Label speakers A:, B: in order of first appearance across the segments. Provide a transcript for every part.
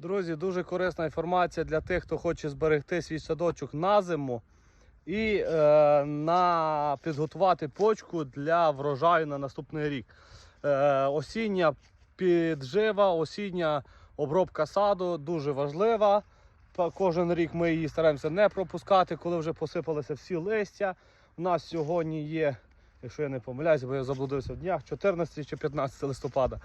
A: Друзі, дуже корисна інформація для тих, хто хоче зберегти свій садочок на зиму і е, на підготувати почку для врожаю на наступний рік. Е, осіння піджива, осіння обробка саду дуже важлива. Кожен рік ми її стараємося не пропускати, коли вже посипалися всі листя. У нас сьогодні є, якщо я не помиляюся, бо я заблудився в днях, 14 чи 15 листопада.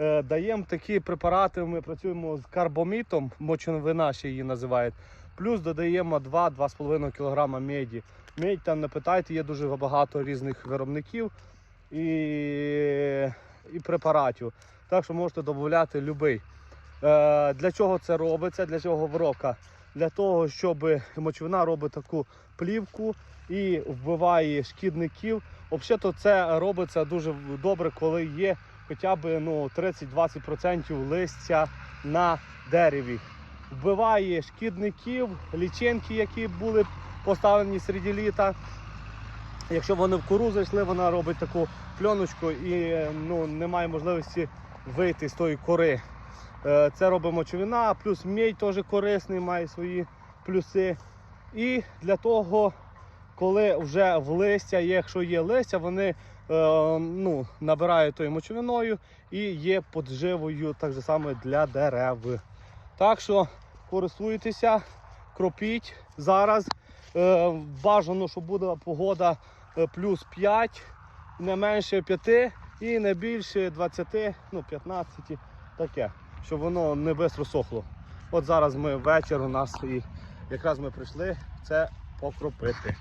A: Е, даємо такі препарати, ми працюємо з карбомітом, мочиновина ще її називають. Плюс додаємо 2-2,5 кг меді. Медь там не питайте, є дуже багато різних виробників і, і препаратів. Так що можете додати будь-який. Е, для чого це робиться? Для чого врока? Для того, щоб мочовина робить таку плівку і вбиває шкідників. Взагалі це робиться дуже добре, коли є хоча б ну, 30-20% листя на дереві. Вбиває шкідників, лічинки, які були поставлені серед літа. Якщо вони в кору зайшли, вона робить таку пленочку і ну, немає можливості вийти з тої кори. Е, Це робить мочовина, плюс мідь теж корисний, має свої плюси. І для того, коли вже в листя, якщо є листя, вони ну, набирають тою мочовиною і є подживою так же саме для дерев. Так що користуйтеся, кропіть зараз. Е, бажано, щоб буде погода е, плюс 5, не менше 5 і не більше 20, ну 15, таке, щоб воно не швидко сохло. От зараз ми вечір у нас і якраз ми прийшли це покропити.